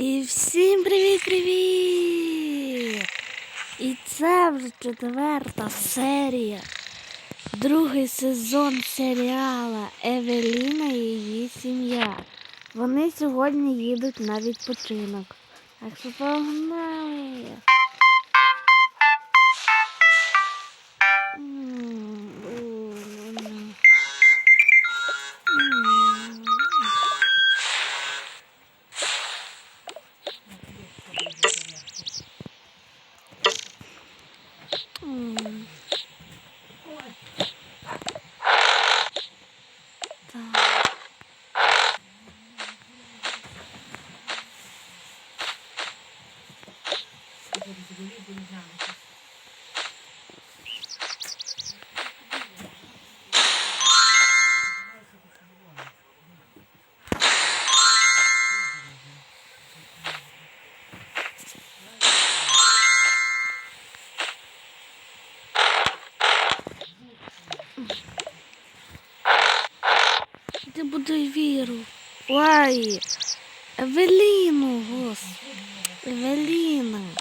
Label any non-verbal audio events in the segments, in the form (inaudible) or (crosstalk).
І всім привіт-привіт! І це вже четверта серія. Другий сезон серіала Евеліна і її сім'я. Вони сьогодні їдуть на відпочинок. Так що погнали! Де буде віру? Ой, Евеліну, гос. Евеліна.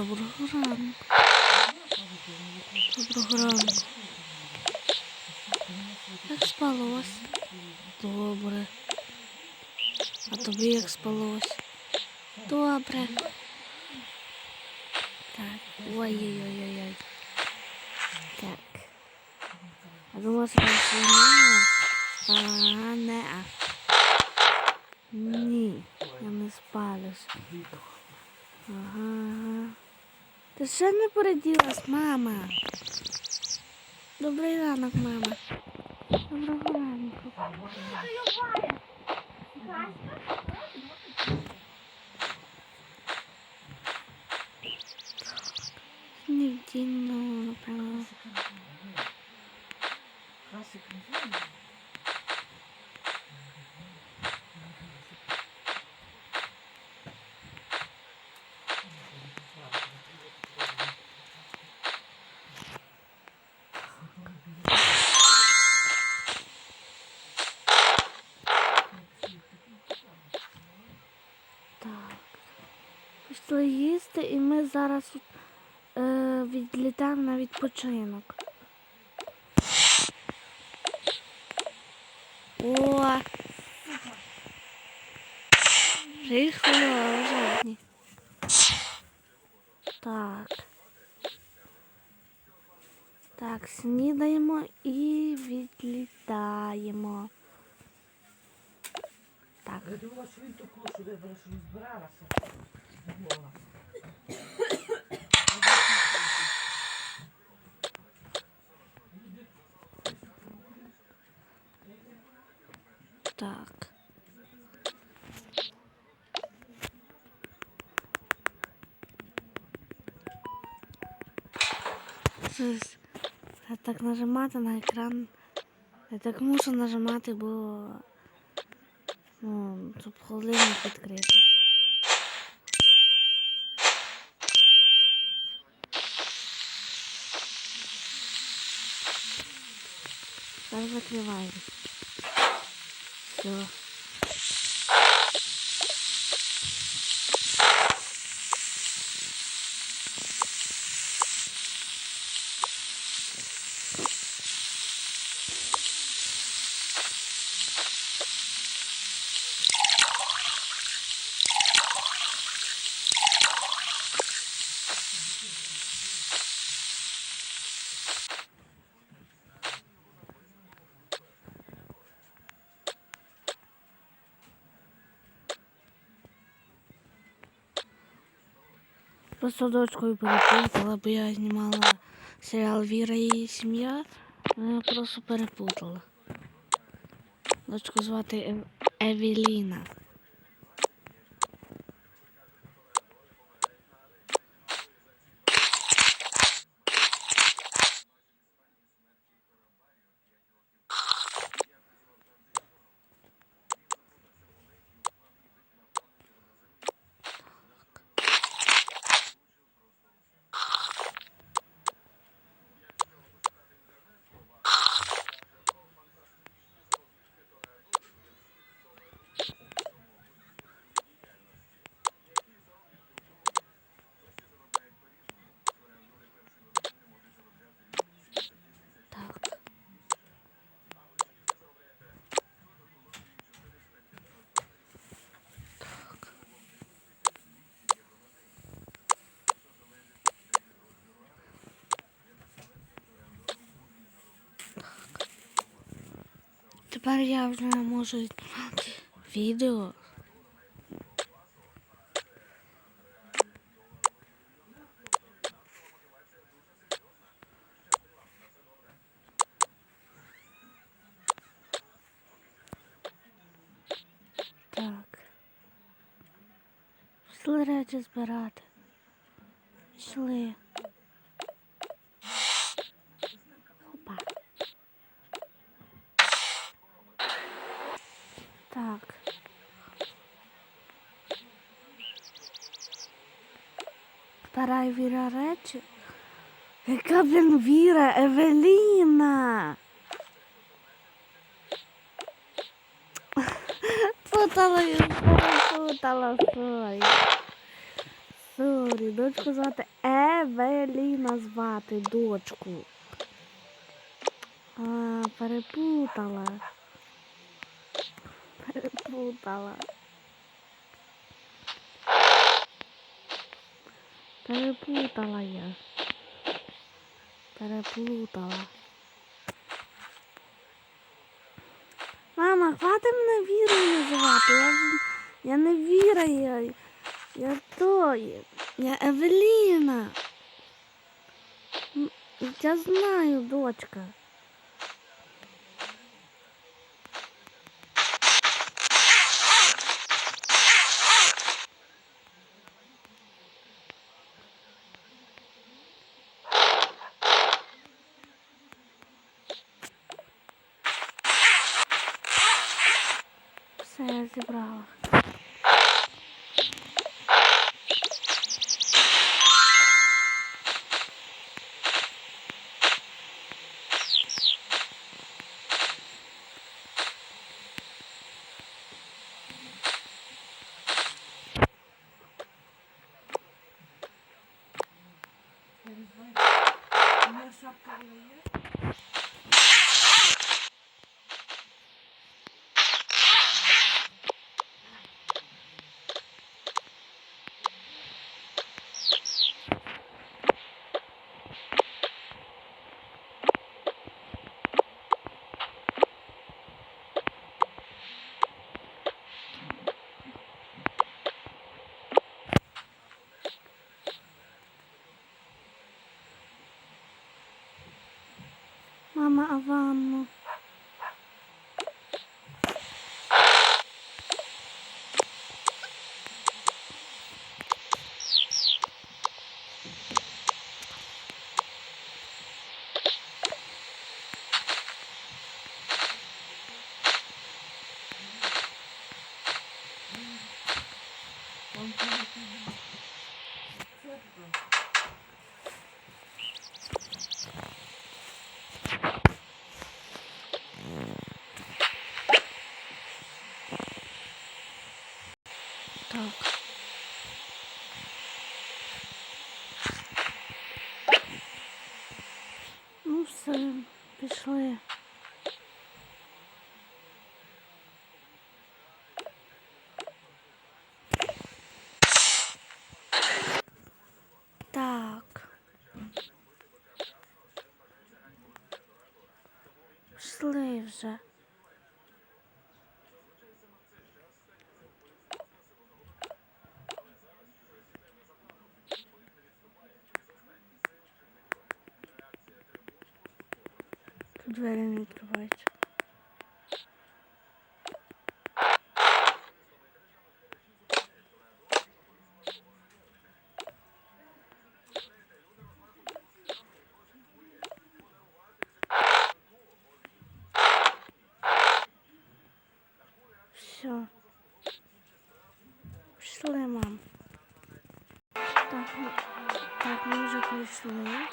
Доброго ранку. Доброго ранку. Як спалось? Добре. А тобі як спалось? Добре. Так, ой-ой-ой-ой. Так. Я думала, що це мама. А, не. а. Ні, я не спалюсь. Ага. Ти ще не породилась, мама. Добрий ранок, мама. Доброго ранку. Не вдіну, напевно. Так. Пішли їсти, і ми зараз е, відлітаємо на відпочинок. О! Приїхали жодні. Так. Так, снідаємо і відлітаємо. Так. Я думала, що він таку, що вибрала, що не збиралася. Так. Я так нажимати на екран. Я так мушу нажимати, бо ну, щоб холодильник відкрити. Зараз закриваємо. Все. Просто дочкою перепутала, бо я знімала серіал Віра і її сім'я. Я просто перепутала. Дочку звати Евеліна. Тепер я вже можу знімати відео. Так. Пішли збирати. Пішли. Опа. Так. Вторая Віра речі. Яка, блін, Віра, Евеліна. Путала, я путала, сорі. Сорі, дочку звати Евеліна звати дочку. А, перепутала. Перепутала. Перепутала я. Переплутала. Мама, хватить мене вірою називати. Я, я не віра, я, я то, я Евеліна. Я знаю, дочка. Мама, а Так. Ну все, пішли. Так. Пішли вже. Тут двері не відкриваються. Все. Пішли, мам. Так, так, ми вже прийшли.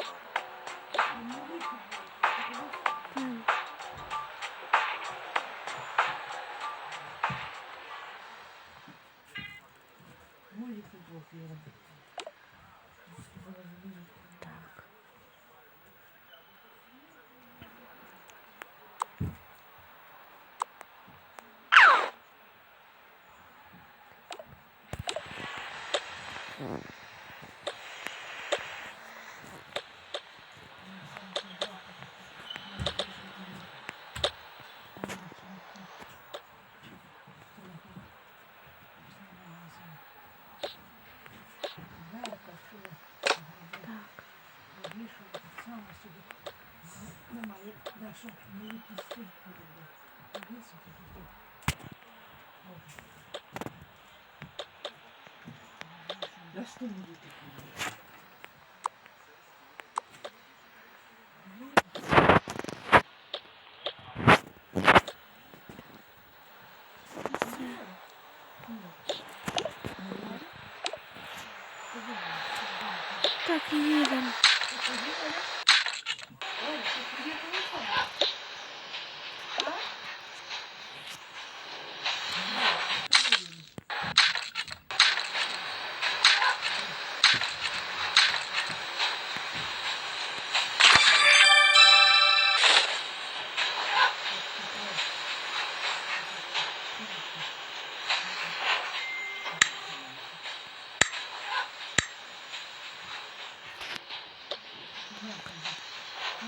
ефіру. Так. Mm. Немає. Да, що, ми якісь стільки робимо. Іди сюди, іди. Добре. Да що? Так, їдемо.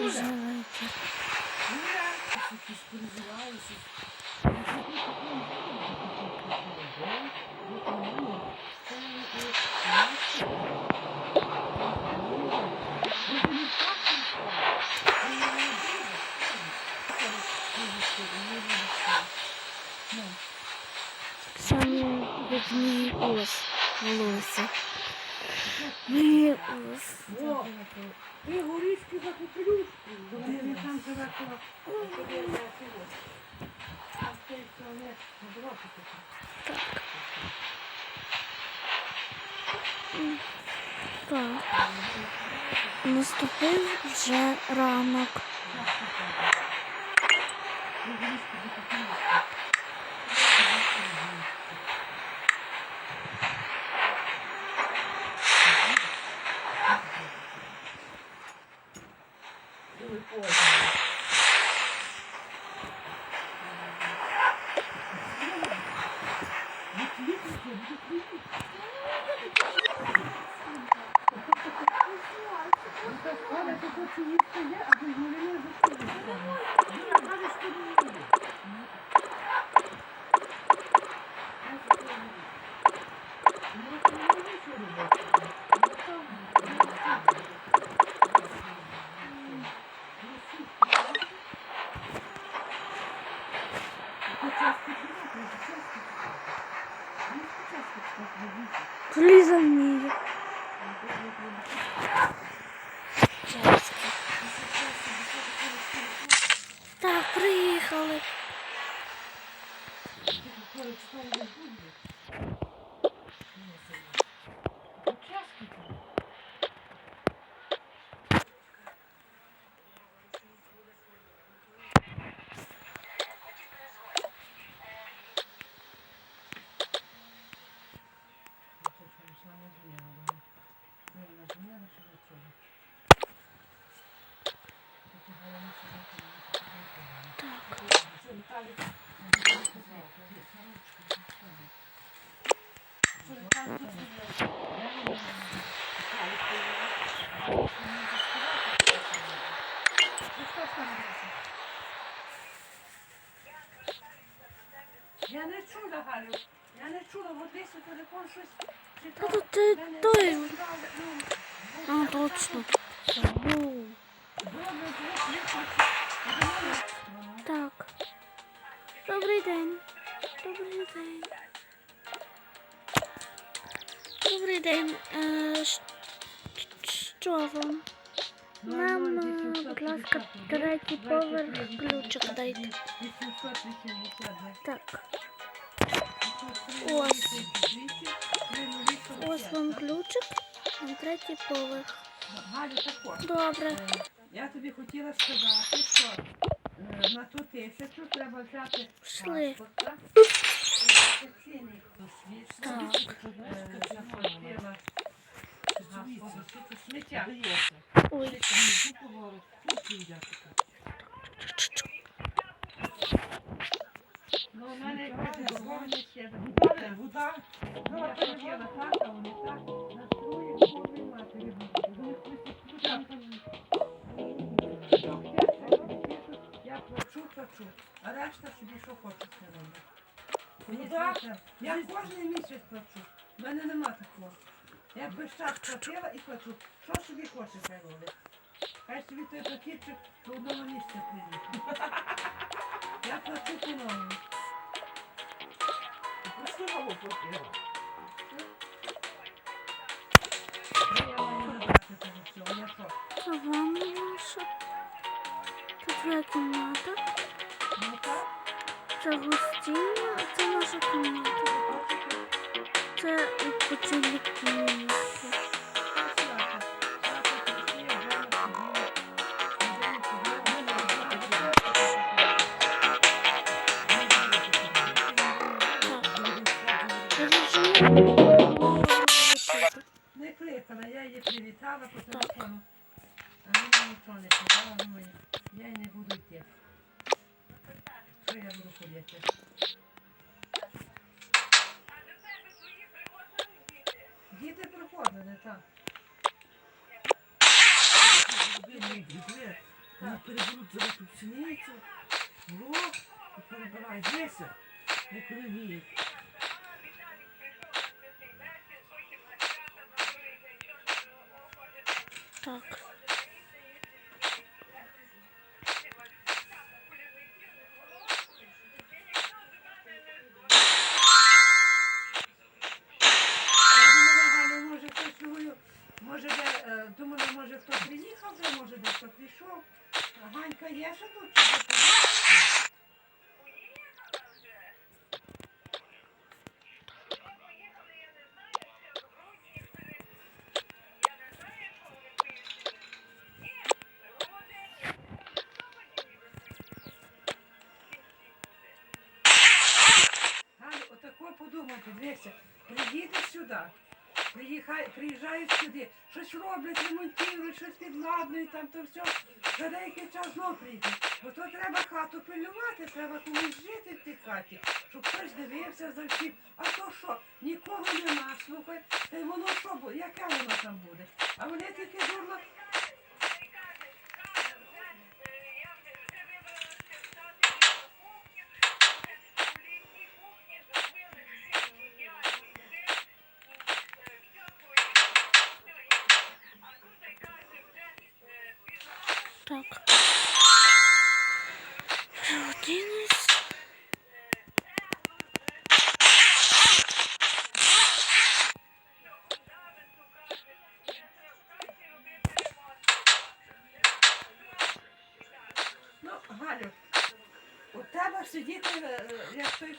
вечір. Наступив вже ранок. Але Я не чула, Галю. Я не чула, от десь у телефон щось Та читала. тут ти Я не той. чула, ну, А, точно. Забув. добре, звук, я хочу. Третій поверх ключик дайте. Так. Ось. Ось вам ключик на третій поверх. Добре. Е, Я тобі хотіла сказати, що е, на ту тисячу треба взяти Пішли. так? Е, офіційний посвідчення. Так. Е, я хотіла Господи, що це сміття. У мене якась дорога ще. Вода, вода. Ну, а то хата, вони так Я плачу, плачу, а решта собі що хочеш не. Мені Я кожен місяць плачу. У мене нема такого. Я без час платила і плачу. Що собі хочеш хай робить. Хай собі той пакетчик в одного місця приїде. (laughs) Я плачу по-новому. Пустого платила. Діти приходили, так. Вони переберуть зараз тут пшеницю, горох, і перебирають десять, як вони вміють. Так. Ганька є ще тут? подумати, дивися, приїдеш сюди, приїжджають сюди, щось роблять, ремонтують, щось підладнують, там то все. За деякий час знов прийде. Бо то треба хату пильнувати, треба комусь жити в тій хаті, щоб хтось дивився за всім. А то що, нікого нема, слухай, та й воно що буде, яке воно там буде? А вони тільки дурно.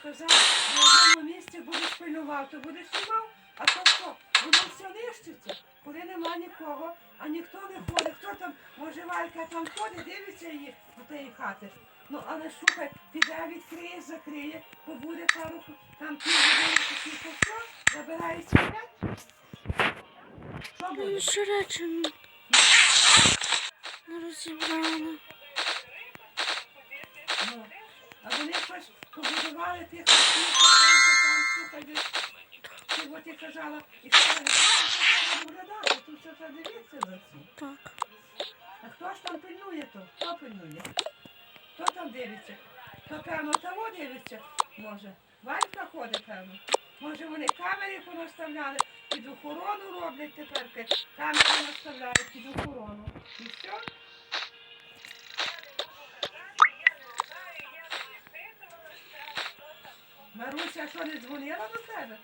Казав, на одному місці будеш пильнував, то будеш знімав, а то що? Воно все нищиться, коли нема нікого, а ніхто не ходить. Хто там, може, Валька там ходить, дивиться її до тієї хати. Ну, але слухай, піде, відкриє, закриє, побуде х- там півгодини, все, забирається опять. Що буде? Ще речі не-. Ну, а вони щось побудували тих хатів, там, слухай, ти от я казала, і треба доглядати, тут все дивитися за цим. Так. А хто ж там пильнує то? Хто пильнує? Хто там дивиться? То певно того дивиться, може. Валька ходить, певно. Може вони камери понаставляли, під охорону роблять тепер, камери наставляють під охорону. І все. Маруся, що не дзвонила до тебе?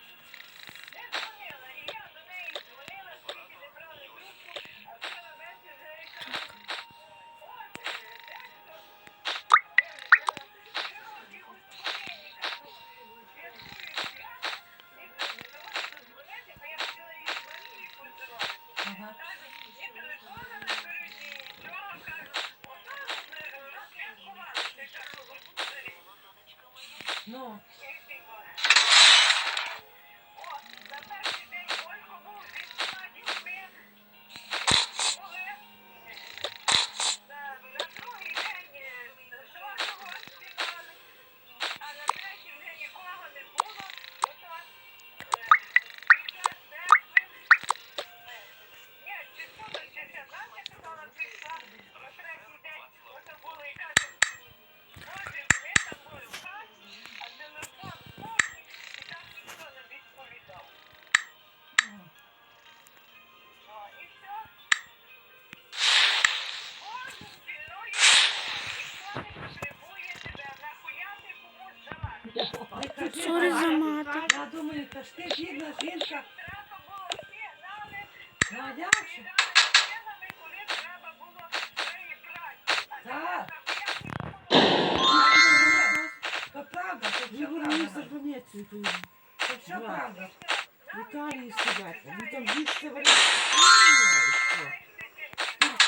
Ага. Та ж ти бідна жінка. А як же? Так. То правда, то все правда. то То все правда. в Італії сидять. Ви там їсти варять.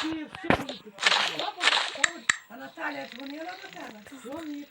Ти все. Що буде? А Наталя дзвонила до тебе? Що мені?